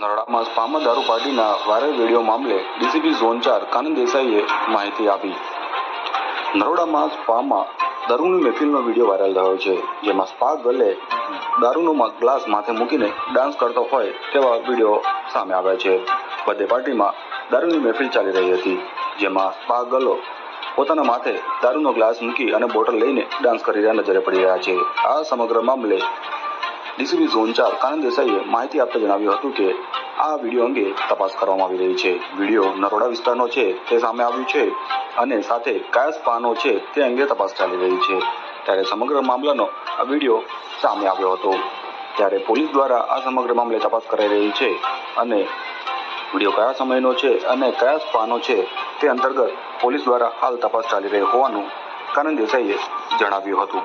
નરોડામાં સ્પામાં દારૂ પાર્ટીના વાયરલ વીડિયો મામલે ડીસીપી ઝોન ચાર કાનંદ દેસાઈએ માહિતી આપી. નરોડામાં સ્પામાં દારૂની મહેફિલનો વીડિયો વાયરલ થયો છે, જેમાં સ્પા ગલે દારૂનો ગ્લાસ માથે મૂકીને ડાન્સ કરતો હોય તેવા વીડિયો સામે આવ્યા છે. બર્થડે પાર્ટીમાં દારૂની મહેફિલ ચાલી રહી હતી, જેમાં સ્પા ગલો પોતાના માથે દારૂનો ગ્લાસ મૂકી અને બોટલ લઈને ડાન્સ કરી રહ્યા નજરે પડી રહ્યા છે. આ સમગ્ર મામલે ડીસીબી ઝોન ચાર કાનંદ દેસાઈએ માહિતી આપતા જણાવ્યું હતું કે આ વીડિયો અંગે તપાસ કરવામાં આવી રહી છે. વીડિયો નરોડા વિસ્તારનો છે, તે સામે આવ્યું છે અને સાથે કયા સ્પાનો છે, તે અંગે તપાસ ચાલી રહી છે. ત્યારે સમગ્ર મામલાનો આ વીડિયો સામે આવ્યો હતો. ત્યારે પોલીસ દ્વારા આ સમગ્ર મામલે તપાસ કરાઈ રહી છે અને વીડિયો કયા સમયનો છે અને કયા સ્પાનો છે, તે અંતર્ગત પોલીસ દ્વારા હાલ તપાસ ચાલી રહી હોવાનું કાનંદ દેસાઈએ જણાવ્યું હતું.